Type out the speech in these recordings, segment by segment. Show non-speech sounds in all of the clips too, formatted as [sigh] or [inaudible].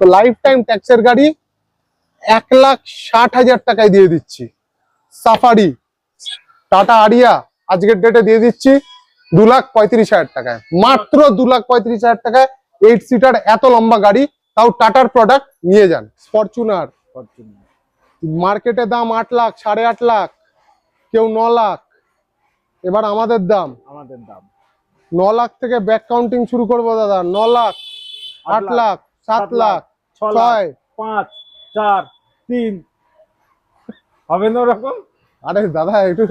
তো life time ট্যাক্সের গাড়ি এক লাখ ষাট হাজার টাকায় দিয়ে দিচ্ছি। সাফারি টাটা আরিয়া আজকের ডেটে দিয়ে দিচ্ছি দু লাখ পঁয়ত্রিশ হাজার টাকায়। মাত্র দু লাখ পঁয়ত্রিশ হাজার টাকায় এইট সিটার এত লম্বা গাড়ি তাও টাটার প্রোডাক্ট নিয়ে যান। ফরচুনার মার্কেটে দাম আট লাখ সাড়ে আট লাখ কেউ ন লাখ। এবার আমাদের দাম। আমাদের দাম। ন লাখ থেকে ব্যাক কাউন্টিং শুরু করব দাদা ন লাখ আট লাখ। সাত লাখ ছয় পাঁচ চার তিন। হবে না ওরকম? আরে দাদা একটু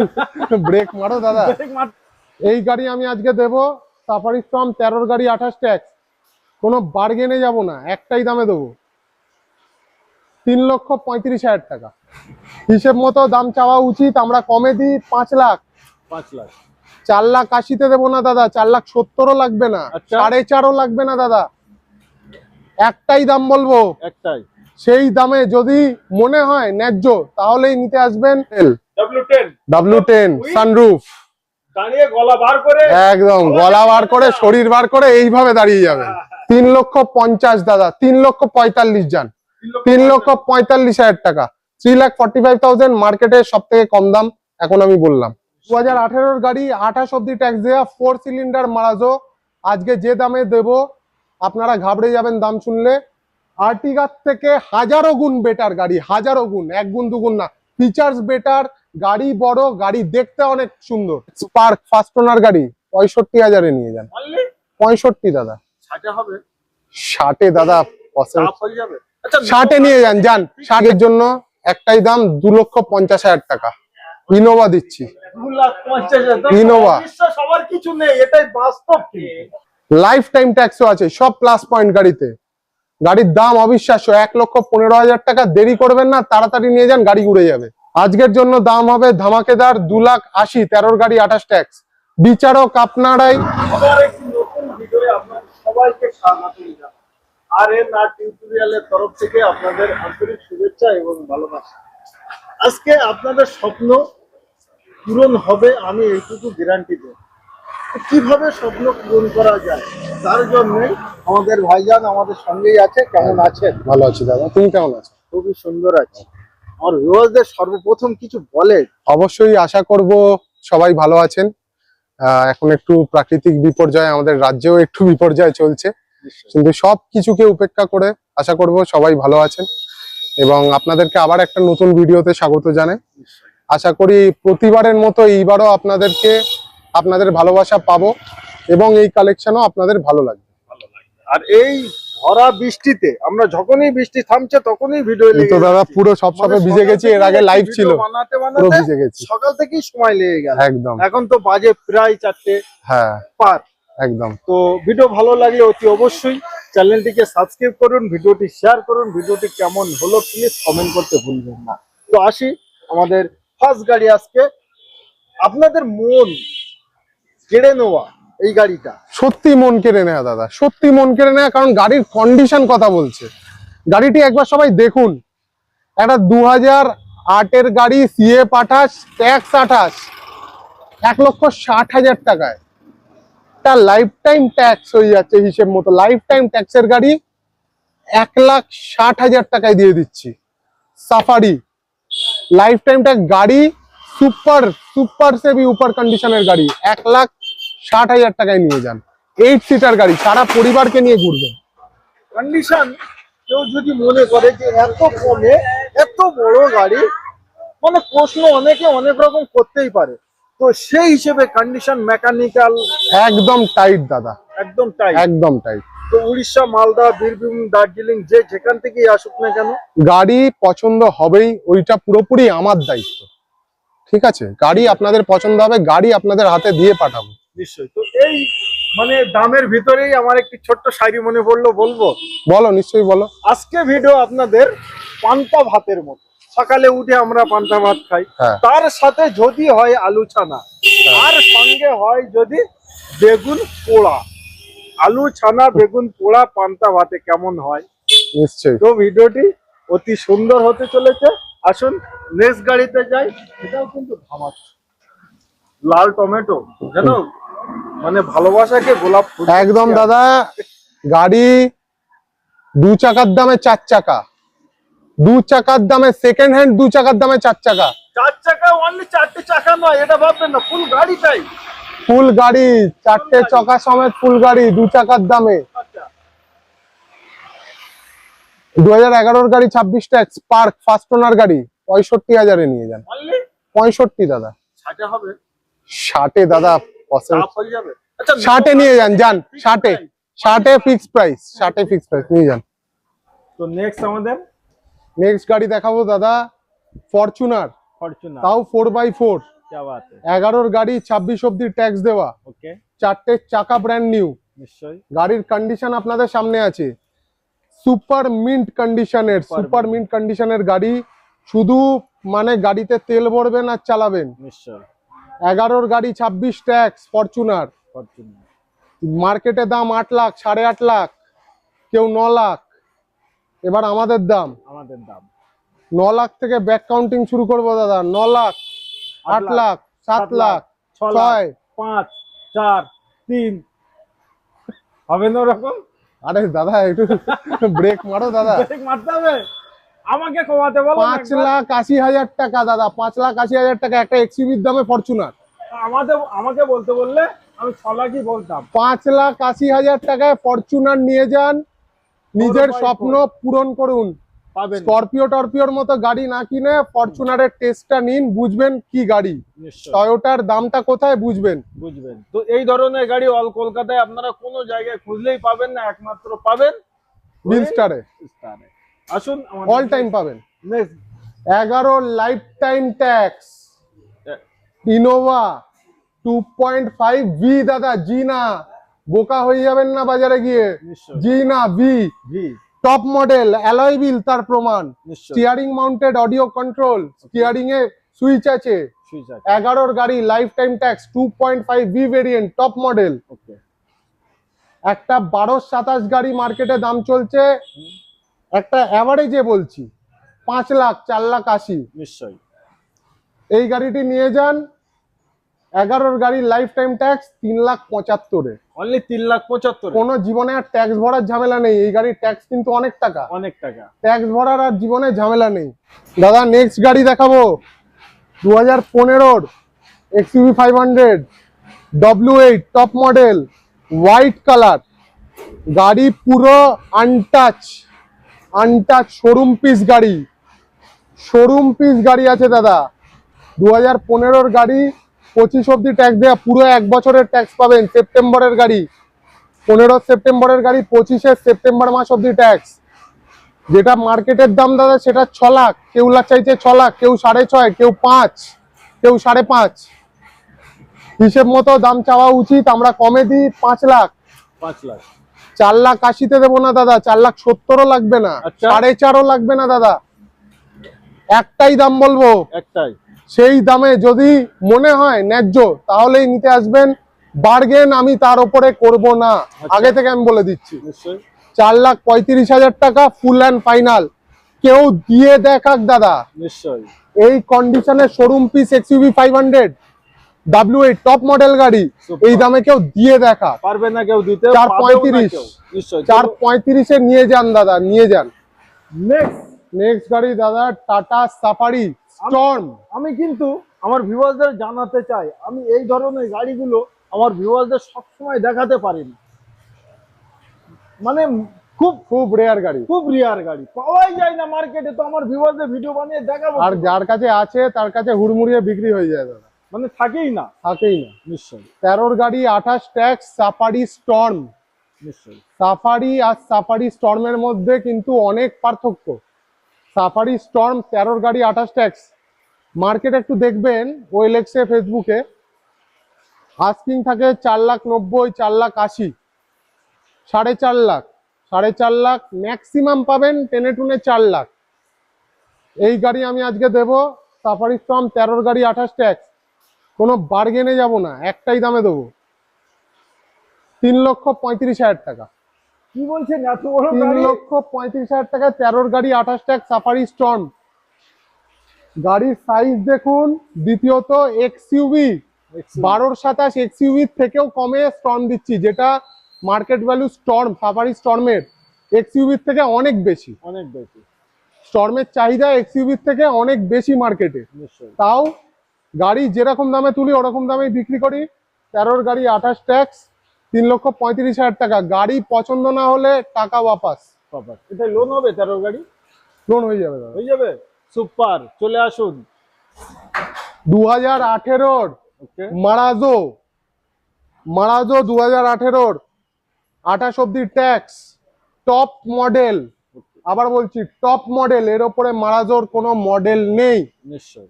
ব্রেক মারো দাদা। [laughs] এই গাড়ি আমি আজকে দেবো সাফারি ফ্রম তেরোর গাড়ি আঠাশ ট্যাক্স। কোনো বার্গেনে যাব না একটাই দামে দেবো। তিন লক্ষ পঁয়ত্রিশ হাজার টাকা। হিসেব মতো দাম চাওয়া উচিত আমরা কমে দিই পাঁচ লাখ। পাঁচ লাখ। চার লাখ আশিতে দেবো না দাদা চার লাখ সত্তরও লাগবে না আচ্ছা। সাড়ে চারও লাগবে না দাদা। একটাই দাম বলব। একটাই। সেই দামে যদি মনে হয় ন্যায্য তাহলেই নিতে আসবেন টেন সানরুফ একদম গলা বার করে শরীর বার করে এইভাবে দাঁড়িয়ে যাবেন। তিন লক্ষ পঞ্চাশ দাদা তিন লক্ষ পঁয়তাল্লিশ যান। তিন লক্ষ পঁয়তাল্লিশ। হাজার টাকা। Three lakh forty five thousand মার্কেটে সব থেকে কম দাম এখন আমি বললাম। দু হাজার আঠেরোর গাড়ি আঠাশ অব্দি ট্যাক্স দেওয়া ফোর সিলিন্ডার মারাজো। আজকে যে দামে দেব আপনারা ঘাবড়ে যাবেন দাম শুনলে। আর্টিগার থেকে হাজারো গুণ বেটার গাড়ি হাজারো গুণ এক গুণ দুগুণ না। ফিচার্স বেটার গাড়ি বড় গাড়ি দেখতে অনেক সুন্দর। স্পার্ক ফার্স্ট ওনার গাড়ি পঁয়ষট্টি হাজারে নিয়ে যান। পঁয়ষট্টি দাদা। ষাটে হবে। ষাটে দাদা আচ্ছা ষাটে নিয়ে যান যান। ষাটের জন্য একটাই দাম দু লক্ষ পঞ্চাশ হাজার টাকা। ইনোভা দিচ্ছি। ইনোভা। সবার কিছু নেই এটাই বাস্তব কি লাইফ টাইম ট্যাক্সও আছে, সব প্লাস পয়েন্ট গাড়িতে। গাড়ির দাম অবিশ্বাস্য, এক লক্ষ পনেরো হাজার টাকা। দেরি করবেন না, তাড়াতাড়ি নিয়ে যান, গাড়ি উড়ে যাবে। আজকের জন্য দাম হবে ধামাকেদার দু লাখ আশি, তেরোর গাড়ি আঠাশ ট্যাক্স বিচারক আপনারাই আর আজকে আপনাদের স্বপ্ন পূরণ হবে, আমি এইটুকু গ্যারান্টি দেব। কীভাবে স্বপ্ন পূরণ করা যায়? তার জন্য আমাদের ভাইজান আমাদের সঙ্গেই আছে। কেমন আছেন? ভালো আছি দাদা। তুমি কেমন আছো? খুবই সুন্দর আছে। আমার ভিউয়ারদের সর্বপ্রথম কিছু বলে অবশ্যই আশা করব সবাই ভালো আছেন। এখন একটু প্রাকৃতিক বিপর্যয় আমাদের রাজ্যেও একটু বিপর্যয় চলছে। কিন্তু সব কিছুকে উপেক্ষা করে আশা করব সবাই ভালো আছেন। এবং আপনাদেরকে আবার একটা নতুন ভিডিওতে স্বাগত জানাই। আশা করি প্রতিবারের মতো এইবারও আপনাদেরকে আপনাদের ভালোবাসা পাবো এবং এই কালেকশনও আপনাদের ভালো লাগবে। আর এই ভরা বৃষ্টিতে আমরা যখনই বৃষ্টি থামছে তখনই ভিডিও তো দাদা পুরো সব সবে ভিজে গেছি এর আগে লাইভ ছিল বানাতে পুরো বানাতে ভিজে গেছি। সকাল থেকেই সময় লেগে গেল। একদম। এখন তো বাজে প্রায় চারটে হ্যাঁ পার। একদম। তো ভিডিও ভালো লাগলে অতি অবশ্যই চ্যানেলটিকে সাবস্ক্রাইব করুন ভিডিওটি শেয়ার করুন ভিডিওটি কেমন হলো প্লিজ কমেন্ট করতে ভুলবেন না। তো আসি আমাদের ফার্স্ট গাড়ি আজকে। আপনাদের মন কেড়ে নেওয়া এই গাড়িটা। সত্যি মন কেড়ে নেওয়া দাদা। সত্যি মন কেড়ে নেওয়া কারণ গাড়ির কন্ডিশন কথা বলছে। গাড়িটি একবার সবাই দেখুন। একটা দু হাজার আটের গাড়ি সিএফ আঠাশ ট্যাক্স আঠাশ। এক লক্ষ ষাট হাজার টাকায়। তার লাইফ টাইম ট্যাক্স হয়ে যাচ্ছে হিসেব মতো। লাইফ টাইম ট্যাক্সের গাড়ি এক লাখ ষাট হাজার টাকায় দিয়ে দিচ্ছি। সাফারি লাইফ টাইম ট্যাক্স গাড়ি সুপার সুপার সেভি উপর কন্ডিশনের গাড়ি। এক লাখ ষাট হাজার টাকায় নিয়ে যান। এইট সিটার গাড়ি সারা পরিবারকে নিয়ে ঘুরবেন। কন্ডিশন কেউ যদি মনে করে যে এত কমে এত বড় গাড়ি মানে প্রশ্ন অনেকে অনেক রকম করতেই পারে। তো সেই হিসেবে কন্ডিশন মেকানিক্যাল একদম টাইট দাদা। একদম টাইট একদম টাইট তো উড়িষ্যা মালদা বীরভূম দার্জিলিং যে যেখান থেকেই আসুক না কেন গাড়ি পছন্দ হবেই ওইটা পুরোপুরি আমার দায়িত্ব। ঠিক আছে? গাড়ি আপনাদের পছন্দ হবে গাড়ি আপনাদের হাতে দিয়ে পাঠাবো। নিশ্চয়ই। তো এই মানে দামের ভিতরেই আমার একটি ছোট্ট শাড়ি মনে পড়ল বলব? বলো নিশ্চয়ই বলো। আজকে ভিডিও আপনাদের পান্তা ভাতের মতো। সকালে উঠে আমরা পান্তা ভাত খাই। হ্যাঁ। তার সাথে যদি হয় আলু ছানা তার সঙ্গে হয় যদি বেগুন পোড়া। আলু ছানা বেগুন পোড়া পান্তা ভাতে কেমন হয়? নিশ্চয়ই। তো ভিডিওটি অতি সুন্দর হতে চলেছে। আসুন নেক্সট গাড়িতে যাই এটাও কিন্তু ধামাক। লাল টমেটো জানো? মানে ভালোবাসাকে গোলাপ ফুল একদম দাদা গাড়ি দু চাকার দামে চার চাকা। দু চাকার দামে সেকেন্ড হ্যান্ড দু চাকার দামে চার চাকা। চার চাকা অনলি চারটে চাকা নয় এটা ভাববেন না ফুল গাড়িটাই। ফুল গাড়ি চারটে চাকা সমেত ফুল গাড়ি দু চাকার দামে। আচ্ছা দু হাজার গাড়ি ছাব্বিশটা স্পার্ক ফার্স্ট ওনার গাড়ি পঁয়ষট্টি হাজারে নিয়ে যান। পঁয়ষট্টি দাদা। হবে। ষাটে দাদা আচ্ছা ষাটে নিয়ে যান যান ষাটে। ষাটে ফিক্স প্রাইস ষাটে ফিক্স প্রাইস নিয়ে যান। তো নেক্সট আমাদের? নেক্সট গাড়ি দেখাবো দাদা ফরচুনার ফরচুনার তাও ফোর বাই ফোর এগারোর গাড়ি ছাব্বিশ অবধি ট্যাক্স দেওয়া। চারটে চাকা ব্র্যান্ড নিউ নিশ্চয়ই। গাড়ির কন্ডিশন আপনাদের সামনে আছে। সুপার মিন্ট কন্ডিশনের সুপার মিন্ট। কন্ডিশনের গাড়ি। শুধু মানে গাড়িতে তেল ভরবেন আর চালাবেন। এগারোর গাড়ি ছাব্বিশ ট্যাক্স ফরচুনার। মার্কেটে দাম আট লাখ সাড়ে আট লাখ কেউ ন লাখ। এবার আমাদের দাম। আমাদের দাম। ন লাখ থেকে ব্যাক কাউন্টিং শুরু করব দাদা। ন লাখ আট লাখ সাত লাখ লাখ ছয়। পাঁচ চার তিন। হবে না ওরকম? আরে দাদা একটু ব্রেক মারো দাদা। ব্রেক মারতে হবে? আমাকে কমাতে বলো পাঁচ লাখ আশি হাজার টাকা দাদা পাঁচ লাখ আশি হাজার টাকা একটা এক্সিবির দামে ফরচুনার আমাদের আমাকে বলতে বললে আমি ছ লাখই বলতাম। পাঁচ লাখ আশি হাজার টাকায় ফরচুনার নিয়ে যান নিজের স্বপ্ন পূরণ করুন। পাবেন। স্করপিও টরপিওর মতো গাড়ি না কিনে ফরচুনারের টেস্টটা নিন বুঝবেন কি গাড়ি। টয়োটার দামটা কোথায় বুঝবেন। বুঝবেন। তো এই ধরনের গাড়ি অল কলকাতায় আপনারা কোনো জায়গায় খুঁজলেই পাবেন না একমাত্র পাবেন বিলস্টারে স্টারে আসুন অল টাইম পাবেন। এগারো life time tax Innova two point five V দাদা জি না। বোকা হয়ে যাবেন না বাজারে গিয়ে। জি না V G top model alloy wheel তার প্রমাণ। Steering mounted audio control steering এ সুইচ আছে। সুইচ এগারোর গাড়ি life time tax two point five V variant top model একটা বারো সাতাশ গাড়ি মার্কেটে দাম চলছে। একটা অ্যাভারেজে বলছি পাঁচ লাখ চার লাখ আশি। নিশ্চয় এই গাড়িটি নিয়ে যান। এগারোর গাড়ি লাইফ টাইম ট্যাক্স তিন লাখ পঁচাত্তরে। অনলি তিন লাখ পঁচাত্তর। কোনো জীবনে আর ট্যাক্স ভরার ঝামেলা নেই। এই গাড়ির ট্যাক্স কিন্তু অনেক টাকা। অনেক টাকা। ট্যাক্স ভরার আর জীবনে ঝামেলা নেই। দাদা নেক্সট গাড়ি দেখাবো। দু হাজার পনেরোর XUV five hundred W eight top model white colour গাড়ি পুরো আনটাচ আনটাচ শোরুম পিস গাড়ি। শোরুম পিস গাড়ি আছে দাদা। দু হাজার পনেরোর গাড়ি পঁচিশ অব্দি ট্যাক্স দেওয়া পুরো এক বছরের ট্যাক্স পাবেন সেপ্টেম্বরের গাড়ি। পনেরো সেপ্টেম্বরের গাড়ি পঁচিশে সেপ্টেম্বর মাস অব্দি ট্যাক্স যেটা মার্কেটের দাম দাদা সেটা ছ লাখ। কেউ লাখ চাইছে ছ লাখ কেউ সাড়ে ছয় কেউ পাঁচ কেউ সাড়ে পাঁচ। হিসেব মতো দাম চাওয়া উচিত আমরা কমে দিই পাঁচ লাখ। পাঁচ লাখ। চার লাখ আশিতে দেবো না দাদা চার লাখ সত্তরও লাগবে না আচ্ছা। সাড়ে চারও লাগবে না দাদা। একটাই দাম বলব। একটাই। সেই দামে যদি মনে হয় ন্যায্য তাহলেই নিতে আসবেন। বার্গেন আমি তার উপরে করব না। আগে থেকে আমি বলে দিচ্ছি। চার লাখ পঁয়ত্রিশ হাজার টাকা ফুল অ্যান্ড ফাইনাল। কেউ দিয়ে দেখাক দাদা। নিশ্চয় এই কন্ডিশনে showroom piece XUV five hundred W eight top model গাড়ি। এই দামে কেউ দিয়ে দেখা পারবে না কেউ দিতে চার পঁয়ত্রিশ। চার পঁয়ত্রিশে নিয়ে যান দাদা নিয়ে যান। নেক্সট নেক্সট গাড়ি দাদা টাটা সাফারি স্টর্ম আমি কিন্তু আমার ভিউয়ারদের জানাতে চাই। আমি এই ধরনের গাড়িগুলো আমার ভিউয়ারদের সবসময় দেখাতে পারি না মানে খুব খুব রেয়ার গাড়ি। খুব রিয়ার গাড়ি। পাওয়াই যায় না মার্কেটে তো আমার ভিউয়ারদের ভিডিও বানিয়ে দেখাবো। আর যার কাছে আছে তার কাছে হুড়মুড়িয়ে বিক্রি হয়ে যায় দাদা। মানে থাকেই না। থাকেই না। নিশ্চয়ই। তেরোর গাড়ি আঠাশ ট্যাক্স সাফারি স্টর্ম নিশ্চয়ই। সাফারি আর সাফারি স্টর্মের মধ্যে কিন্তু অনেক পার্থক্য। সাফারি স্টর্ম তেরোর গাড়ি আঠাশ ট্যাক্স মার্কেট একটু দেখবেন ওয়েলেক্সে ফেসবুকে আস্কিং থাকে চার লাখ নব্বই, চার লাখ আশি। সাড়ে চার লাখ, সাড়ে চার লাখ ম্যাক্সিমাম পাবেন টেনে টুনে চার লাখ। এই গাড়ি আমি আজকে দেব সাফারি স্টর্ম তেরোর গাড়ি আঠাশ ট্যাক্স কোনো বার্গেনে যাব না, একটাই দামে দেবো। তিন লক্ষ পঁয়ত্রিশ হাজার টাকা। কি বলছেন? এত বড় গাড়ি? লক্ষ পঁয়ত্রিশ হাজার টাকা তেরোর গাড়ি আঠাশ ট্যাক সাফারি স্টর্ম গাড়ির সাইজ দেখুন দ্বিতীয়ত এক্সইউভি বারোর সাতাশ এক্সইউভি থেকেও কমে স্টর্ম দিচ্ছি যেটা মার্কেট ভ্যালু স্টর্ম সাফারি স্টর্মের এক্সইউভির থেকে অনেক বেশি। অনেক বেশি। স্টর্মের চাহিদা এক্সইউভির থেকে অনেক বেশি মার্কেটে তাও গাড়ি যেরকম দামে তুলি ওরকম দামেই বিক্রি করি। তেরোর গাড়ি আঠাশ ট্যাক্স তিন লক্ষ পঁয়ত্রিশ হাজার টাকা। গাড়ি পছন্দ না হলে টাকা ওয়াপাস। এটা লোন হবে তেরো গাড়ি? লোন হয়ে যাবে দাদা। হয়ে যাবে? সুপার চলে আসুন। দু হাজার আঠেরোর মারাজো। মারাজো দু হাজার আঠেরোর আঠাশ অব্দি ট্যাক্স টপ মডেল আবার বলছি টপ মডেল এর ওপরে মারাজোর কোনো মডেল নেই। নিশ্চয়ই।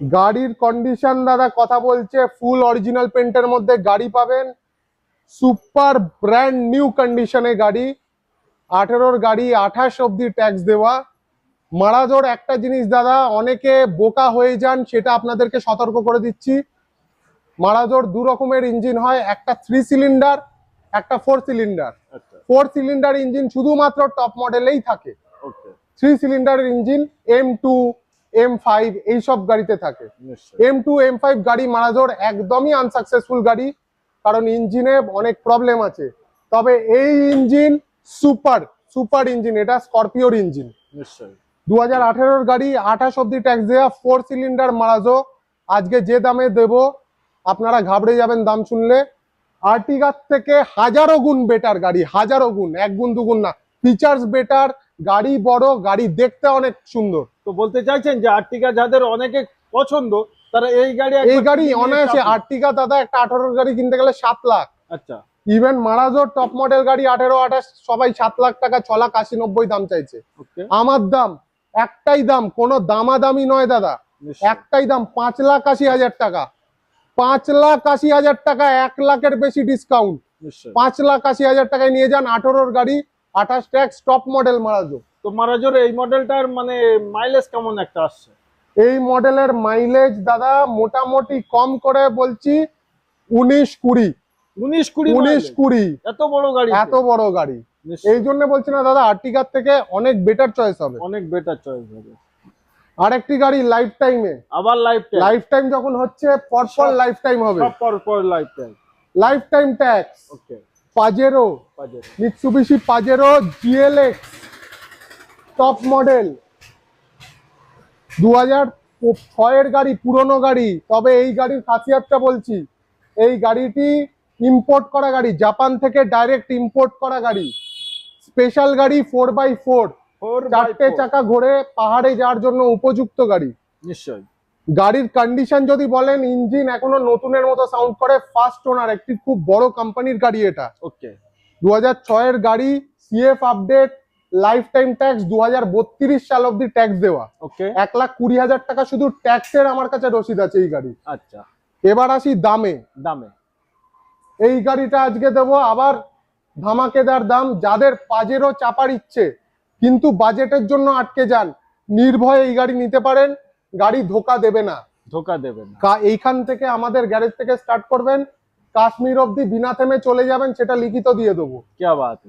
গাড়ির কন্ডিশন দাদা কথা বলছে ফুল অরিজিনাল পেন্টের মধ্যে গাড়ি পাবেন। সুপার ব্র্যান্ড নিউ কন্ডিশনে গাড়ি আঠেরোর গাড়ি আঠাশ অব্দি ট্যাক্স দেওয়া। মারাজোর একটা জিনিস দাদা অনেকে বোকা হয়ে যান সেটা আপনাদেরকে সতর্ক করে দিচ্ছি। মারাজোর দু রকমের ইঞ্জিন হয় একটা থ্রি সিলিন্ডার একটা four cylinder four cylinder engine শুধুমাত্র টপ মডেলেই থাকে। থ্রি সিলিন্ডারের engine M two M five এইসব গাড়িতে থাকে। এম টু এম ফাইভ গাড়ি মারাজোর একদমই আনসাকসেসফুল গাড়ি। কারণ ইঞ্জিনে অনেক প্রবলেম আছে। তবে এই ইঞ্জিন সুপার সুপার ইঞ্জিন এটা স্করপিওর ইঞ্জিন। নিশ্চয়ই। দু হাজার গাড়ি আঠাশ অব্দি ট্যাক্স দেওয়া ফোর সিলিন্ডার মারাজো। আজকে যে দামে দেব আপনারা ঘাবড়ে যাবেন দাম শুনলে। আর্টিগার থেকে হাজারো গুণ বেটার গাড়ি হাজারো গুণ এক গুণ দুগুণ না। ফিচার্স বেটার গাড়ি বড় গাড়ি দেখতে অনেক সুন্দর। তো বলতে চাইছেন যে আর্টিকা যাদের অনেকে পছন্দ তারা এই গাড়ি এই গাড়ি অনায়াসে। আর্টিকা দাদা একটা আঠারোর গাড়ি কিনতে গেলে সাত লাখ। আচ্ছা। ইভেন মারাজো টপ মডেল গাড়ি আঠেরো আঠাশ সবাই সাত লাখ টাকা ছ লাখ আশি নব্বই দাম চাইছে। আমার দাম একটাই দাম কোনো দামাদামি নয় দাদা। একটাই দাম পাঁচ লাখ আশি হাজার টাকা। পাঁচ লাখ আশি হাজার টাকা এক লাখের বেশি ডিসকাউন্ট পাঁচ লাখ আশি হাজার টাকায় নিয়ে যান আঠেরোর গাড়ি আঠাশ ট্যাক্স টপ মডেল মারাজো। তো মারাজোর এই মডেলটার মানে মাইলেজ কেমন একটা আসছে? এই মডেলের মাইলেজ দাদা মোটামুটি কম করে বলছি উনিশ কুড়ি। উনিশ কুড়ি উনিশ কুড়ি। এত বড় গাড়ি এত বড় গাড়ি। এই জন্য বলছি না দাদা আর্টিকার থেকে অনেক বেটার চয়েস হবে। অনেক বেটার চয়েস হবে। আরেকটি গাড়ি লাইফ টাইমে আবার লাইফ টাইম লাইফ টাইম যখন হচ্ছে পরপর লাইফ টাইম হবে। সব পর পর life time life time tax okay Pajero budget Mitsubishi Pajero GLX top model দু হাজার ছয়ের গাড়ি পুরনো গাড়ি তবে এই গাড়ির খাসিয়াতটা বলছি। এই গাড়িটি ইম্পোর্ট করা গাড়ি জাপান থেকে ডাইরেক্ট ইম্পোর্ট করা গাড়ি। স্পেশাল গাড়ি ফোর বাই ফোর চারটে চাকা ঘোরে পাহাড়ে যাওয়ার জন্য উপযুক্ত গাড়ি। নিশ্চয়ই। গাড়ির কন্ডিশন যদি বলেন ইঞ্জিন এখনও নতুনের মতো সাউন্ড করে ফার্স্ট ওনার একটি খুব বড় কোম্পানির গাড়ি এটা। ওকে দু হাজার ছয়ের গাড়ি CF update life time tax দু হাজার বত্রিশ সাল অব্দি ট্যাক্স দেওয়া। এক লাখ কুড়ি হাজার টাকা শুধু ট্যাক্সের আমার কাছে রসিদ আছে এই গাড়ি আচ্ছা। এবার আসি দামে। দামে। এই গাড়িটা আজকে দেবো আবার ধামাকেদার দাম যাদের পাজেরও চাপার ইচ্ছে কিন্তু বাজেটের জন্য আটকে যান নির্ভয়ে এই গাড়ি নিতে পারেন গাড়ি ধোকা দেবে না। ধোকা দেবে না। এইখান থেকে আমাদের গ্যারেজ থেকে স্টার্ট করবেন কাশ্মীর অব্দি বিনা থেমে চলে যাবেন সেটা লিখিত দিয়ে দেবো। কে বাত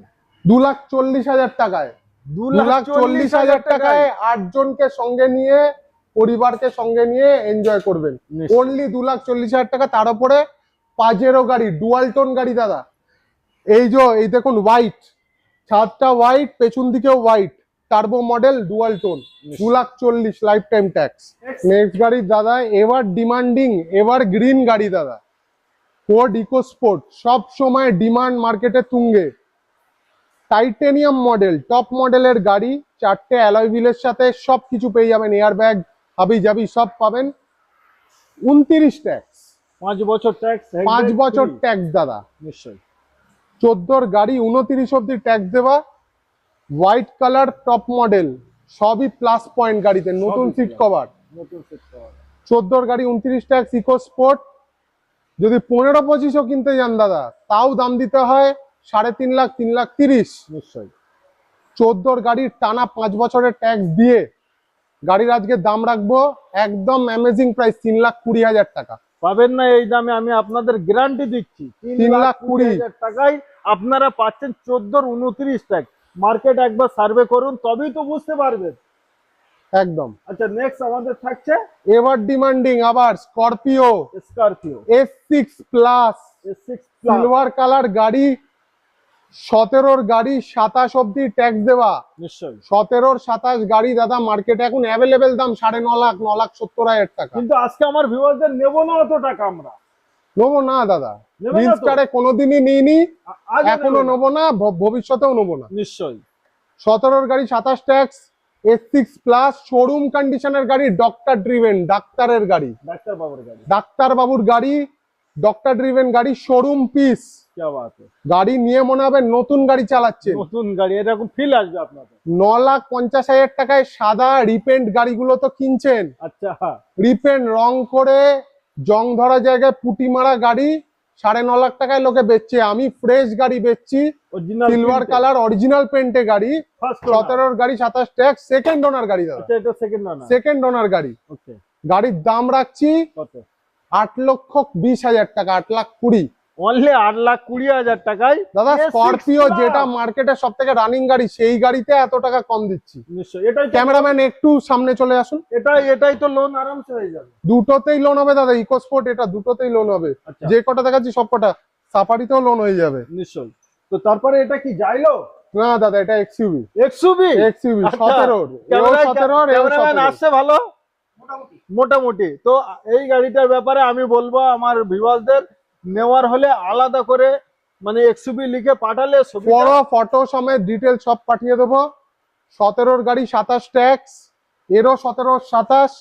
দু লাখ চল্লিশ হাজার টাকায়। দু লাখ চল্লিশ হাজার টাকায় আট জনকে সঙ্গে নিয়ে পরিবারকে সঙ্গে নিয়ে এনজয় করবেন। অনলি দু লাখ চল্লিশ হাজার টাকা। তার উপরে পাজেরো গাড়ি ডুয়াল টোন গাড়ি দাদা। এই যে এই দেখুন হোয়াইট ছাদটা হোয়াইট পেছন দিকেও white turbo model dual tone দু লাখ চল্লিশ লাইফ টাইম ট্যাক্স নেক্সট গাড়ি দাদা এবার ডিমান্ডিং এবার গ্রিন গাড়ি দাদা। ফোর্ড ইকো স্পোর্ট সব সময় ডিমান্ড মার্কেটে তুঙ্গে। টাইটেনিয়াম মডেল টপ মডেলের গাড়ি চারটে অ্যালয় হুইলের সাথে সব কিছু পেয়ে যাবেন এয়ার ব্যাগ হাবি জাবি সব পাবেন। উনত্রিশ ট্যাক্স পাঁচ বছর ট্যাক্স পাঁচ বছর ট্যাক্স দাদা। নিশ্চয়ই। চোদ্দোর গাড়ি উনত্রিশ অব্দি ট্যাক্স দেওয়া হোয়াইট কালার টপ মডেল সবই প্লাস পয়েন্ট গাড়িতে নতুন সিট কভার নতুন সেট করা চোদ্দোর গাড়ি উনত্রিশ ট্যাক্স ইকো স্পোর্ট যদি পনেরো পঁচিশও কিনতে যান দাদা তাও দাম দিতে হয় সাড়ে তিন লাখ তিন লাখ তিরিশ। নিশ্চয়ই। চোদ্দোর গাড়ির টানা পাঁচ বছরের ট্যাক্স দিয়ে। গাড়ির আজকে দাম রাখব একদম অ্যামেজিং প্রাইস তিন লাখ কুড়ি হাজার টাকা। পাবেন না এই দামে আমি আপনাদের গ্যারান্টি দিচ্ছি। তিন লাখ কুড়ি। হাজার টাকায় আপনারা পাচ্ছেন চোদ্দোর উনত্রিশ ট্যাক্স মার্কেট একবার সার্ভে করুন তবেই তো বুঝতে পারবেন। একদম। আচ্ছা নেক্সট আমাদের থাকছে এবার ডিমান্ডিং আবার Scorpio Scorpio S six plus S six silver colour গাড়ি সতেরোর গাড়ি সাতাশ অব্দি ট্যাক্স দেওয়া। নিশ্চয়ই। সতেরোর সাতাশ গাড়ি দাদা মার্কেটে এখন অ্যাভেলেবেল দাম সাড়ে ন লাখ ন লাখ সত্তর হাজার টাকা। কিন্তু আজকে আমার ভিউয়ারদের নেব না অত টাকা আমরা। নেব না দাদা? রিলস্টারে কোনোদিনই নিইনি এখনও নেব না। ভবিষ্যতেও নেব না। নিশ্চয়ই। সতেরোর গাড়ি সাতাশ tax S six plus showroom কন্ডিশনের গাড়ি ডক্টর ড্রিভেন ডাক্তারের গাড়ি। ডাক্তার বাবুর গাড়ি। ডাক্তার বাবুর গাড়ি ডক্টর ড্রিভেন গাড়ি শোরুম পিস। গাড়ি নিয়ে মনে হবে নতুন গাড়ি চালাচ্ছে নতুন গাড়ি এরকম ফিল আসবে আপনাদের। ন লাখ পঞ্চাশ হাজার টাকায় সাদা রিপেন্ট গাড়িগুলো তো কিনছেন। আচ্ছা। রিপেন্ট রং করে জং ধরা জায়গায় পুটি মারা গাড়ি সাড়ে ন লাখ টাকায় লোকে বেচছে। আমি ফ্রেশ গাড়ি বেচছি সিলভার কালার অরিজিনাল পেন্টে গাড়ি। সতেরোর গাড়ি সাতাশ ট্যাক্স সেকেন্ড ওনার গাড়ি দাদা। আচ্ছা সেকেন্ড না ওনার গাড়ি। গাড়ির দাম রাখছি আট লক্ষ বিশ হাজার টাকা আট লাখ কুড়ি। অনলি আট লাখ কুড়ি হাজার টাকায় দাদা A6 স্করপিও যেটা মার্কেটে সব থেকে রানিং গাড়ি সেই গাড়িতে এত টাকা কম দিচ্ছি। নিশ্চয়ই এটাই ক্যামেরাম্যান একটু সামনে চলে আসুন। এটাই এটাই তো লোন আরামসে হয়ে যাবে। দুটোতেই লোন হবে দাদা ইকোস্পোর্ট এটা দুটোতেই লোন হবে। আচ্ছা। যে কটা দেখাচ্ছি সব কটা সাফারিতেও লোন হয়ে যাবে। নিশ্চয়ই। তো তারপরে এটা কি যাইলো না দাদা এটা এক্সইউভি এক্সইউভি এও সতেরোর এও ক্যামেরাম্যান সতেরোর। আসছে ভালো? মোটামুটি। তো এই গাড়িটার ব্যাপারে আমি বলব আমার ভিউয়ারদের নেওয়ার হলে আলাদা করে মানে এক্সুবি লিখে পাঠালে বড় ফটো সমেত ডিটেল সব পাঠিয়ে দেবো। সতেরোর গাড়ি সাতাশ ট্যাক্স এরও সতেরো সাতাশ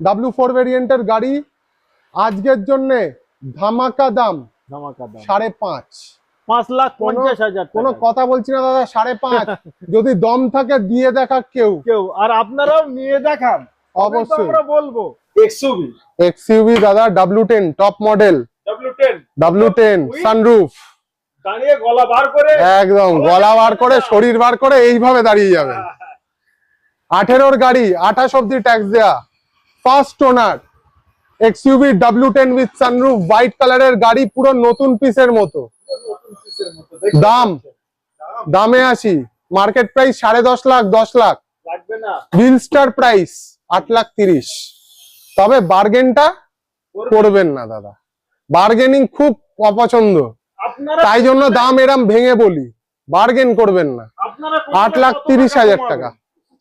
ডাব্লিউ ফোর ভেরিয়েন্টের গাড়ি। আজকের জন্যে ধামাকা দাম ধামাকা দাম। সাড়ে পাঁচ। পাঁচ লাখ পঞ্চাশ হাজার কোনো কথা বলছি না দাদা সাড়ে পাঁচ। [laughs] যদি দম থাকে দিয়ে দেখা কেউ। কেউ। আর আপনারাও নিয়ে দেখান। অবশ্যই। আমরা বলব। এক্সুবি এক্সইউভি দাদা W ten top model W ten W ten With- sunroof দাঁড়িয়ে গলা বার করে। একদম গলা বার করে শরীর বার করে এইভাবে দাঁড়িয়ে যাবেন [laughs] আঠেরোর গাড়ি আঠাশ অব্দি ট্যাক্স দেয়া। First owner XUV W ten with sunroof white কালারের গাড়ি পুরো নতুন পিসের মতো। দাম দামে আসি। মার্কেট প্রাইস সাড়ে দশ লাখ দশ লাখ। বিলস্টার প্রাইস আট লাখ তিরিশ। তবে বার্গেনটা করবেন না দাদা। বার্গেনিং খুব অপছন্দ। তাই জন্য দাম এরম ভেঙে বলি। বার্গেন করবেন না। আট লাখ তিরিশ হাজার টাকা।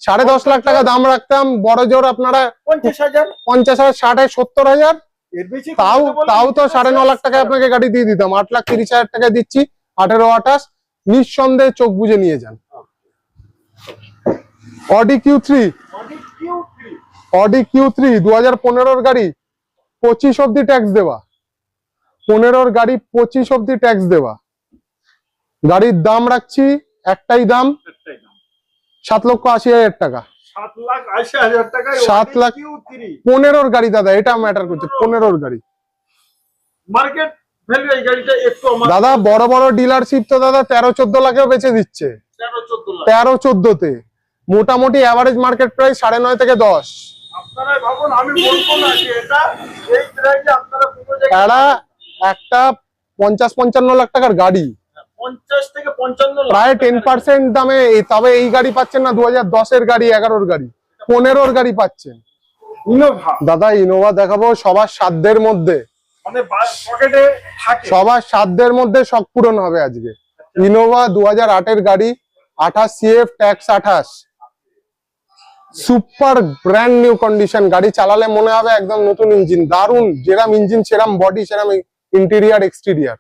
সাড়ে দশ লাখ টাকা দাম রাখতাম বড় জোর আপনারা পঞ্চাশ হাজার? পঞ্চাশ হাজার ষাট সত্তর হাজার। তাও তাও তো সাড়ে ন লাখ টাকায় আপনাকে গাড়ি দিয়ে দিতাম। আট লাখ তিরিশ হাজার টাকা দিচ্ছি আঠেরো আঠাশ। নিঃসন্দেহে চোখ বুঝে নিয়ে যান। Audi Q three Audi Q three দু হাজার পনেরোর গাড়ি পঁচিশ অব্দি ট্যাক্স দেওয়া। পনেরোর গাড়ি পঁচিশ অব্দি ট্যাক্স দেওয়া। গাড়ির দাম রাখছি একটাই দাম সাত লক্ষ আশি হাজার টাকা। সাত লাখ পনেরোর গাড়ি দাদা এটা ম্যাটার করছে পনেরোর। গাড়ি। মার্কেট দাদা বড় বড় ডিলারশিপ তো দাদা তেরো চোদ্দ লাখেও বেচে দিচ্ছে। তেরো চোদ্দতে। মোটামুটি অ্যাভারেজ মার্কেট প্রাইস সাড়ে নয় থেকে দশ। আপনারা ভাবুন আমি বলব না যে এটা এই প্রাইসে আপনারা কোনো জায়গায় এরা একটা পঞ্চাশ পঞ্চান্ন লাখ টাকার গাড়ি। লাখ প্রায় টেন পার্সেন্ট দামে তবে এই গাড়ি পাচ্ছেন না দু হাজার দশের গাড়ি এগারোর গাড়ি পনেরোর গাড়ি পাচ্ছেন। দাদা ইনোভা দেখাবো সবার সাধ্যের মধ্যে। মানে পকেটে থাকে। সবার সাধ্যের মধ্যে সব পূরণ হবে আজকে। ইনোভা দু হাজার আটের গাড়ি আঠাশ সিএফ ট্যাক্স আঠাশ। সুপার ব্র্যান্ড নিউ কন্ডিশন গাড়ি চালালে মনে হবে একদম নতুন ইঞ্জিন দারুণ যেরাম ইঞ্জিন সেরাম বডি সেরাম ইন্টেরিয়ার এক্সটেরিয়ার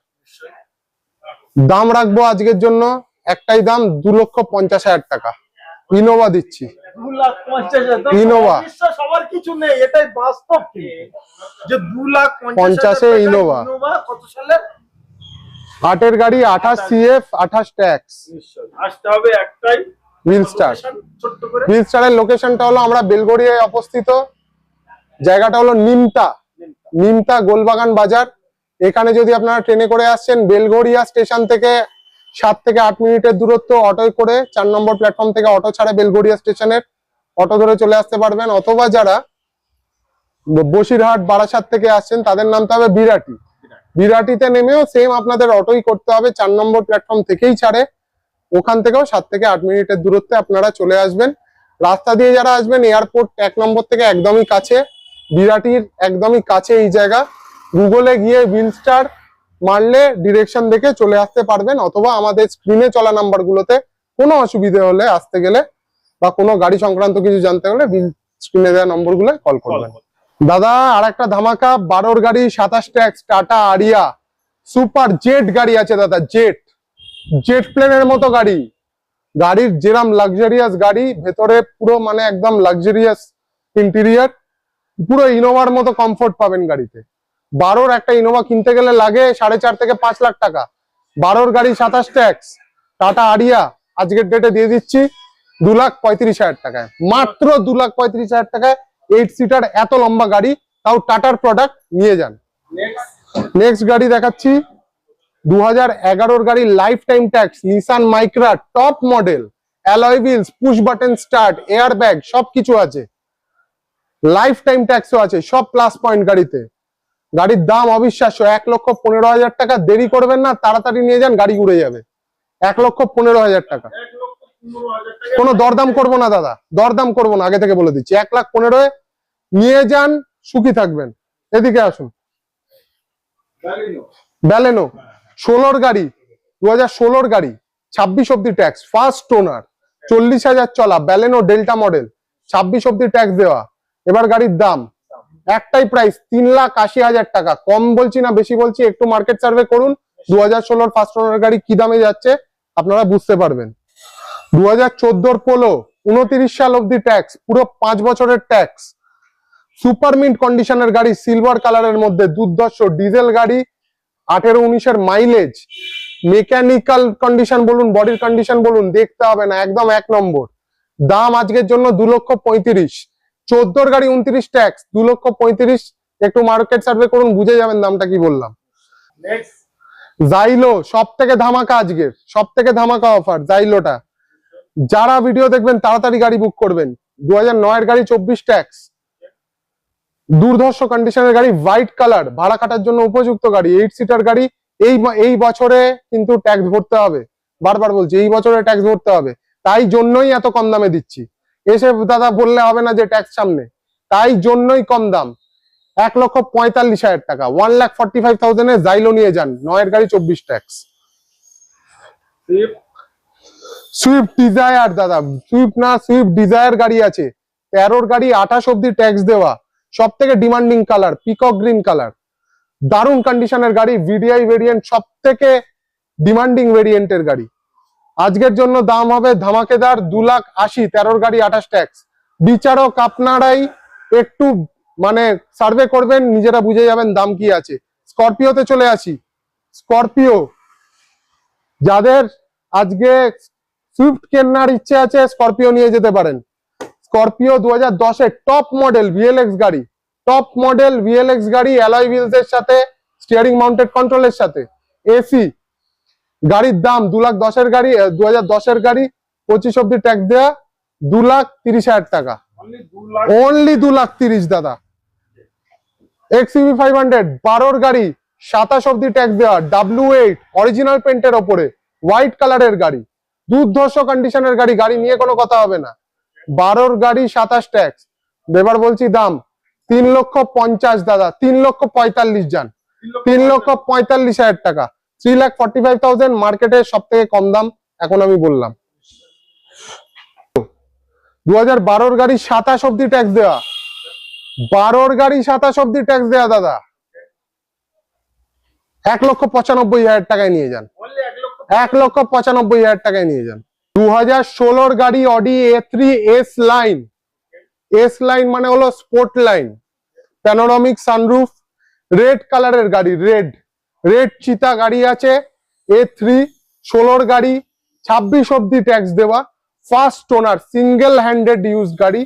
দাম রাখব আজকের জন্য একটাই দাম দু লক্ষ পঞ্চাশ হাজার টাকা। ইনোভা দিচ্ছি। ইনোভা। সবার কিছু নেই এটাই বাস্তব যে দু লাখ পঞ্চাশে ইনোভা। ইনোভা কত সালে? আটের গাড়ি আঠাশ সিএফ আঠাশ ট্যাক্স আসতে হবে একটাই। লোকেশনটা হলো আমরা বেলগড়িয়ায় অবস্থিত। জায়গাটা হলো নিমতা। নিমতা গোলবাগান বাজার। এখানে যদি আপনারা ট্রেনে করে আসছেন বেলগড়িয়া স্টেশন থেকে সাত থেকে আট মিনিটের দূরত্ব অটোয় করে চার নম্বর প্ল্যাটফর্ম থেকে অটো ছাড়ে বেলগড়িয়া স্টেশনের অটো ধরে চলে আসতে পারবেন। অথবা যারা বসিরহাট, বারাসাত থেকে আসছেন, তাদের নামতে হবে বিরাটি। বিরাটিতে নেমেও সেম আপনাদের অটোই করতে হবে, চার নম্বর প্ল্যাটফর্ম থেকেই ছাড়ে। ওখান থেকেও সাত থেকে আট মিনিটের দূরত্বে আপনারা চলে আসবেন। রাস্তা দিয়ে যারা আসবেন এয়ারপোর্ট এক নম্বর থেকে একদমই কাছে। বিরাটির একদমই কাছে এই জায়গা। গুগলে গিয়ে বিলস্টার মারলে ডিরেকশন দেখে চলে আসতে পারবেন অথবা আমাদের স্ক্রিনে চলা নাম্বারগুলোতে কোনো অসুবিধে হলে আসতে গেলে বা কোনো গাড়ি সংক্রান্ত কিছু জানতে হলে স্ক্রিনে দেওয়া নম্বরগুলো কল করবেন। দাদা আর একটা ধামাকা বারোর গাড়ি সাতাশ tax Tata Aria super jet গাড়ি আছে দাদা জেট। জেট প্লেনের মতো গাড়ি। গাড়ির যেরাম লাক্সারিয়াস গাড়ি ভেতরে পুরো মানে একদম লাক্সারিয়াস ইন্টেরিয়ার পুরো ইনোভার মতো কমফোর্ট পাবেন গাড়িতে। বারোর একটা ইনোভা কিনতে গেলে লাগে সাড়ে চার থেকে পাঁচ লাখ টাকা। বারোর গাড়ি সাতাশ ট্যাক্স, টাটা আরিয়া, আজকের ডেটে দিয়ে দিচ্ছি দু লাখ পঁয়ত্রিশ হাজার টাকায়। মাত্র দু লাখ পঁয়ত্রিশ হাজার টাকায় এইট সিটার এত লম্বা গাড়ি, তাও টাটার প্রোডাক্ট নিয়ে যান। নেক্সট গাড়ি দেখাচ্ছি দু হাজার এগারোর গাড়ি life time tax Nissan Micra top model alloy wheels push button start air bag সবকিছু আছে। লাইফ টাইম ট্যাক্সও আছে, সব প্লাস পয়েন্ট গাড়িতে। গাড়ির দাম অবিশ্বাস্য। এক লক্ষ পনেরো হাজার টাকা। দেরি করবেন না, তাড়াতাড়ি নিয়ে যান, গাড়ি উড়ে যাবে। এক লক্ষ পনেরো হাজার টাকা। কোনো দরদাম করব না, দাদা। দরদাম করব না, আগে থেকে বলে দিচ্ছি। এক লাখ পনেরো নিয়ে যান, সুখী থাকবেন। এদিকে আসুন। ব্যালেনো। ষোলোর গাড়ি দু হাজার ষোলোর গাড়ি, ছাব্বিশ অব্দি ট্যাক্স ফার্স্ট ওনার চল্লিশ হাজার চলা, ব্যালেনো ডেল্টা মডেল ছাব্বিশ অব্দি ট্যাক্স দেওয়া। এবার গাড়ির দাম একটাই প্রাইস তিন লাখ আশি হাজার টাকা। কম বলছি না বেশি বলছি একটু মার্কেট সার্ভে করুন। দু হাজার ষোলোর ফার্স্ট ওনার গাড়ি কি দামে যাচ্ছে আপনারা বুঝতে পারবেন। দু হাজার চোদ্দোর পোলো উনত্রিশ সাল অব্দি ট্যাক্স পুরো পাঁচ বছরের ট্যাক্স সুপার মিন্ট কন্ডিশনের গাড়ি সিলভার কালারের মধ্যে দুর্ধর্ষ ডিজেল গাড়ি আঠেরো উনিশের মাইলেজ মেকানিক্যাল কন্ডিশন বলুন বডির কন্ডিশন বলুন দেখতে হবে না একদম এক নম্বর। দাম আজকের জন্য দু লক্ষ পঁয়ত্রিশ। চোদ্দোর গাড়ি উনত্রিশ ট্যাক্স দু লক্ষ পঁয়ত্রিশ একটু মার্কেট সার্ভে করুন বুঝে যাবেন দামটা কি বললাম। জাইলো সব থেকে ধামাকা আজকের সব থেকে ধামাকা অফার জাইলোটা যারা ভিডিও দেখবেন তাড়াতাড়ি গাড়ি বুক করবেন। দু হাজার নয়ের গাড়ি চব্বিশ ট্যাক্স দুর্ধর্ষ কন্ডিশনের গাড়ি হোয়াইট কালার ভাড়া কাটার জন্য উপযুক্ত গাড়ি এইট সিটার গাড়ি। এই এই বছরে কিন্তু ট্যাক্স ভরতে হবে। বারবার বলছি এই বছরে ট্যাক্স ভরতে হবে। তাই জন্যই এত কম দামে দিচ্ছি। এসে দাদা বললে হবে না যে ট্যাক্স সামনে। তাই জন্যই কম দাম। এক লক্ষ পঁয়তাল্লিশ হাজার টাকা। ওয়ান লাখ ফর্টি ফাইভ থাউজেন্ডে জাইলো নিয়ে যান। নয়ের গাড়ি চব্বিশ ট্যাক্স সুইফট সুইফট ডিজায়ার দাদা। সুইফট না সুইফট ডিজায়ার গাড়ি আছে। তেরোর গাড়ি আঠাশ অব্দি ট্যাক্স দেওয়া। সব থেকে demanding colour peacock green colour দারুণ কন্ডিশনের গাড়ি ভিডিআই ভেরিয়েন্ট সব থেকে ডিমান্ডিং ভেরিয়েন্টের গাড়ি। আজকের জন্য দাম হবে ধামাকেদার দু লাখ আশি, তেরোর গাড়ি আঠাশ ট্যাক্স। বিচারক আপনারাই একটু মানে সার্ভে করবেন, নিজেরা বুঝে যাবেন দাম কি আছে। স্করপিওতে চলে আসি। স্করপিও, যাদের আজকে সুইফট কেনার ইচ্ছে আছে, স্করপিও নিয়ে যেতে পারেন। স্করপিও দু হাজার টপ মডেল ভিএলএক্স গাড়ি। টপ মডেল ভিএলএক্স গাড়ি অ্যালয় হুইলস এর সাথে, স্টিয়ারিং মাউন্টেড কন্ট্রোলের সাথে। এসি গাড়ির দাম দু লাখ দশের গাড়ি দু হাজার দশের গাড়ি পঁচিশ অব্দি ট্যাক্স দেওয়া দু লাখ তিরিশ হাজার টাকা। অনলি দু লাখ তিরিশ দাদা। এক্সইভি ফাইভ হান্ড্রেড বারোর গাড়ি সাতাশ অব্দি ট্যাক্স দেওয়া ডাব্লিউ এইট অরিজিনাল পেন্টের ওপরে হোয়াইট কালারের গাড়ি। দুর্ধর্ষ কন্ডিশনের গাড়ি গাড়ি নিয়ে কোনো কথা হবে না। বারোর গাড়ি সাতাশ ট্যাক্স এবার বলছি দাম তিন লক্ষ পঞ্চাশ দাদা তিন লক্ষ পঁয়তাল্লিশ যান তিন লক্ষ পঁয়তাল্লিশ হাজার টাকা। Three lakh forty five thousand মার্কেটে সব থেকে কম দাম, এখন আমি বললাম। দু হাজার বারোর গাড়ি সাতাশ অব্দি ট্যাক্স দেওয়া বারোর গাড়ি সাতাশ অব্দি ট্যাক্স দেওয়া দাদা। এক লক্ষ পঁচানব্বই হাজার টাকায় নিয়ে যান। এক লক্ষ পঁচানব্বই হাজার টাকায় নিয়ে যান। দু হাজার ষোলোর গাড়ি Audi A three S line S line মানে হলো sport line panoramic sunroof red কালারের গাড়ি রেড রেড চিতা গাড়ি আছে এ থ্রি ষোলোর গাড়ি, ছাব্বিশ অব্দি ট্যাক্স দেওয়া first owner single handed use গাড়ি,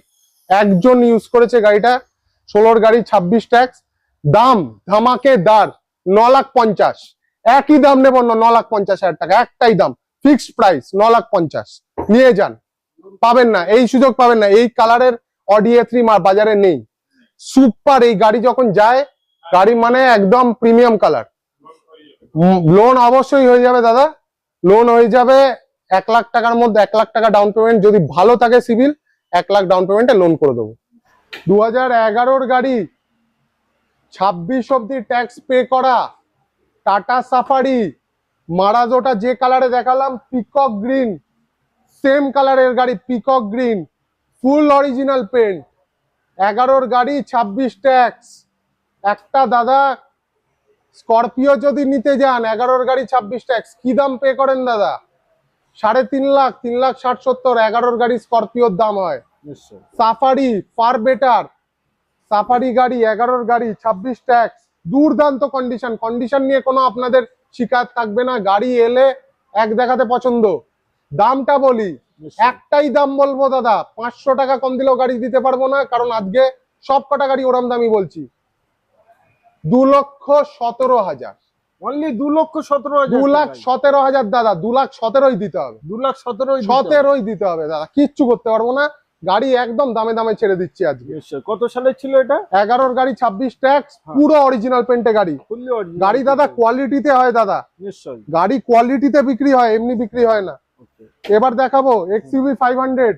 একজন ইউজ করেছে গাড়িটা, ষোলোর গাড়ি, ছাব্বিশ ট্যাক্স দাম ধামাকে দার ন লাখ পঞ্চাশ, একই দাম নেব ন লাখ পঞ্চাশ হাজার টাকা, একটাই দাম ফিক্সড প্রাইস ন লাখ পঞ্চাশ, নিয়ে যান, পাবেন না, এই সুযোগ পাবেন না, এই কালারের অডিএ থ্রি বাজারে নেই। সুপার এই গাড়ি যখন যায়, গাড়ি মানে একদম প্রিমিয়াম কালার লোন অবশ্যই হয়ে যাবে দাদা। লোন হয়ে যাবে এক লাখ টাকার মধ্যে এক লাখ টাকা ডাউন পেমেন্ট যদি ভালো থাকে সিভিল এক লাখ ডাউন পেমেন্টে লোন করে দেবো। দু হাজার গাড়ি ছাব্বিশ অব্দি ট্যাক্স পে করা, টাটা সাফারি মারাজোটা যে কালারে দেখালাম পিকক গ্রিন সেম কালারের গাড়ি peacock green full original paint এগারোর গাড়ি, ছাব্বিশ ট্যাক্স একটা দাদা স্করপিও যদি নিতে যান এগারোর গাড়ি ছাব্বিশ ট্যাক্স। কি দাম পে করেন দাদা? সাড়ে তিন লাখ তিন লাখ ষাট সত্তর এগারোর গাড়ি স্করপিওর দাম হয়। Safari far better. সাফারি গাড়ি এগারোর গাড়ি ছাব্বিশ ট্যাক্স। দুর্দান্ত কন্ডিশন কন্ডিশন নিয়ে কোনো আপনাদের শিকায়ত থাকবে না। গাড়ি এলে এক দেখাতে পছন্দ। দামটা বলি একটাই দাম বলব দাদা পাঁচশো টাকা কম দিলেও গাড়ি দিতে পারব না কারণ আজকে সব কটা গাড়ি ওরম দামি বলছি। দু লক্ষ সতেরো হাজার। অনলি দু লক্ষ সতেরো হাজার দু লাখ সতেরো হাজার দাদা দু লাখ সতেরোই দিতে হবে। দু লাখ সতেরোই সতেরোই দিতে হবে দাদা কিচ্ছু করতে পারব না। গাড়ি একদম দামে দামে ছেড়ে দিচ্ছি আজকে। কত সালে ছিল এটা? এগারোর গাড়ি ছাব্বিশ ট্যাক্স হ্যাঁ। পুরো অরিজিনাল পেন্টে গাড়ি। গাড়ি দাদা কোয়ালিটিতে হয় দাদা। গাড়ি কোয়ালিটিতে বিক্রি হয় এমনি বিক্রি হয় না। এবার দেখাবো এক্সইউভি ফাইভ হান্ড্রেড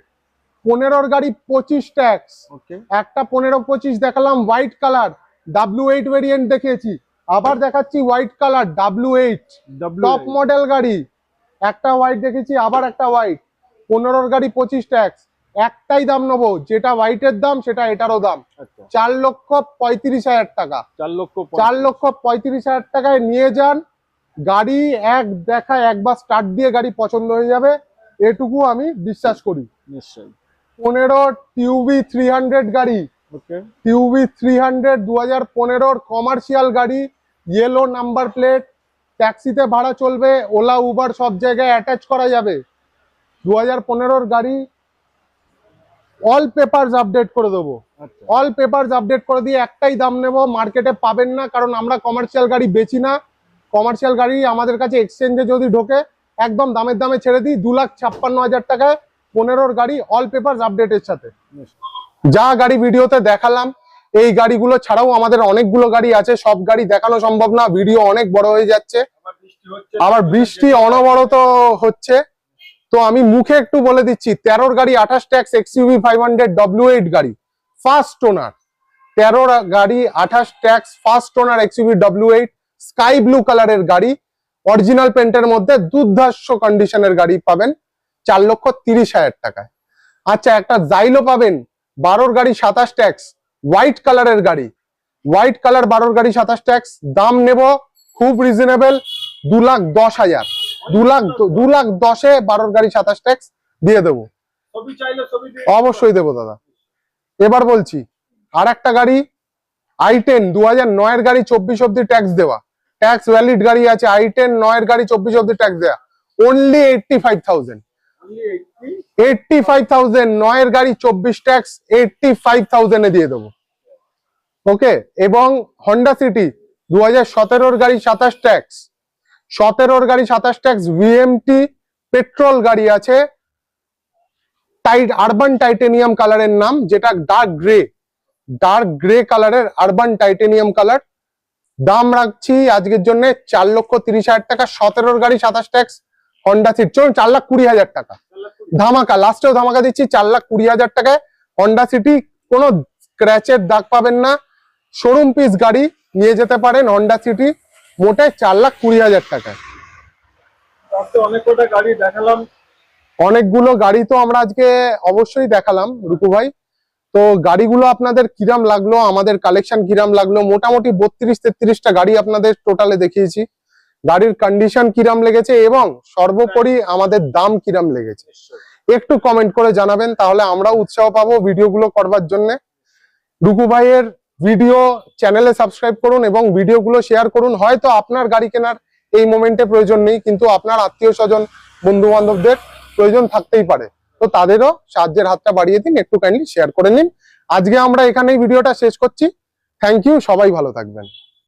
পনেরোর গাড়ি পঁচিশ ট্যাক্স। একটা পনেরো পঁচিশ দেখালাম white colour W eight variant দেখিয়েছি। আবার দেখাচ্ছি white colour W eight top model গাড়ি। একটা হোয়াইট দেখেছি আবার একটা হোয়াইট পনেরোর গাড়ি পঁচিশ ট্যাক্স। একটাই দাম নেব যেটা হোয়াইটের দাম সেটা এটারও দাম। আচ্ছা। চার লক্ষ পঁয়ত্রিশ হাজার টাকা। চার লক্ষ চার লক্ষ পঁয়ত্রিশ হাজার টাকায় নিয়ে যান। গাড়ি এক দেখা একবার স্টার্ট দিয়ে গাড়ি পছন্দ হয়ে যাবে। এটুকু আমি বিশ্বাস করি। নিশ্চয়ই। পনেরো টিউবি থ্রি হান্ড্রেড গাড়ি। টিউবি থ্রি হান্ড্রেড দু হাজার পনেরোর কমার্শিয়াল গাড়ি ইয়েলো নাম্বার প্লেট ট্যাক্সিতে ভাড়া চলবে ওলা উবার সব জায়গায় অ্যাটাচ করা যাবে। দু হাজার পনেরোর গাড়ি অল পেপারস আপডেট করে দেবো। অল পেপারস আপডেট করে দিয়ে একটাই দাম নেব মার্কেটে পাবেন না কারণ আমরা কমার্শিয়াল গাড়ি বেচি না। কমার্শিয়াল গাড়ি আমাদের কাছে এক্সচেঞ্জে যদি ঢোকে একদম দামের দামে ছেড়ে দিই দু লাখ ছাপ্পান্ন হাজার টাকায় পনেরোর গাড়ি অল পেপারস আপডেটের সাথে। যা গাড়ি ভিডিওতে দেখালাম এই গাড়িগুলো ছাড়াও আমাদের অনেকগুলো গাড়ি আছে। সব গাড়ি দেখানো সম্ভব না ভিডিও অনেক বড় হয়ে যাচ্ছে। আবার বৃষ্টি অনবরত হচ্ছে। তো আমি মুখে একটু বলে দিচ্ছি তেরোর গাড়ি আঠাশ tax XUV five hundred W eight গাড়ি ফার্স্ট ওনার তেরোর গাড়ি আঠাশ tax first owner XUV W eight sky blue কালারের গাড়ি। অরিজিনাল পেন্টের মধ্যে দুর্ধর্ষ কন্ডিশনের গাড়ি পাবেন চার লক্ষ তিরিশ হাজার টাকায়। আচ্ছা একটা জাইলো পাবেন। বারোর গাড়ি সাতাশ ট্যাক্স হোয়াইট কালারের গাড়ি। হোয়াইট কালার বারোর গাড়ি সাতাশ ট্যাক্স দাম নেব খুব রিজনেবল দু লাখ দশ হাজার। দু লাখ দু লাখ দশে বারোর গাড়ি সাতাশ ট্যাক্স দিয়ে দেবো। অবশ্যই দেবো দাদা। এবার বলছি আর একটা গাড়ি আই টেন দু হাজার নয়ের গাড়ি চব্বিশ অব্দি ট্যাক্স দেওয়া। ট্যাক্স ভ্যালিড গাড়ি আছে আই টেন নয়ের গাড়ি চব্বিশ অব্দি ট্যাক্স দেওয়া only eighty five thousand only 80 eighty five thousand নয়ের গাড়ি চব্বিশ ট্যাক্স এইটটি ফাইভ থাউজেন্ডে দিয়ে দেবো। ওকে এবং হন্ডা সিটি দু সতেরোর গাড়ি সাতাশ ট্যাক্স। সতেরোর গাড়ি সাতাশ ট্যাক্স ভিএমটি পেট্রোল গাড়ি আছে। টাইট আরবান টাইটেনিয়াম কালারের নাম, যেটা ডার্ক গ্রে ডার্ক গ্রে কালারের আরবান টাইটেনিয়াম কালার দাম রাখছি আজকের জন্য চার লক্ষ তিরিশ হাজার টাকা, সতেরোর গাড়ি সাতাশ ট্যাক্স হন্ডা সিট চলুন, চার লাখ কুড়ি হাজার টাকা। ধামাকা লাস্টেও ধামাকা দিচ্ছি চার লাখ কুড়ি হাজার টাকায় হন্ডা সিটি কোনো স্ক্র্যাচের দাগ পাবেন না। শোরুম পিস গাড়ি নিয়ে যেতে পারেন হন্ডা সিটি মোটে চার লাখ কুড়ি হাজার টাকায়। আজকে অনেক কটা গাড়ি দেখালাম। অনেকগুলো গাড়ি তো আমরা আজকে অবশ্যই দেখালাম রুকু ভাই। তো গাড়িগুলো আপনাদের কিরাম লাগল আমাদের কালেকশন কিরাম লাগল মোটামুটি বত্রিশ তেত্রিশটা গাড়ি আপনাদের টোটালে দেখিয়েছি। গাড়ির কন্ডিশন কিরাম লেগেছে এবং সর্বোপরি আমাদের দাম কিরাম লেগেছে? একটু কমেন্ট করে জানাবেন তাহলে আমরা উৎসাহ পাবো ভিডিওগুলো করবার জন্য। রুকু ভাইয়ের ভিডিও চ্যানেলে সাবস্ক্রাইব করুন এবং ভিডিওগুলো শেয়ার করুন। হয়তো আপনার গাড়ি কেনার এই মোমেন্টে প্রয়োজন নেই কিন্তু আপনার আত্মীয় স্বজন বন্ধু বান্ধবদের প্রয়োজন থাকতেই পারে। তো তাদেরও সাহায্যের হাতটা বাড়িয়ে দিন একটু কাইন্ডলি শেয়ার করে নিন। আজকে আমরা এখানেই ভিডিওটা শেষ করছি। থ্যাংক ইউ সবাই ভালো থাকবেন।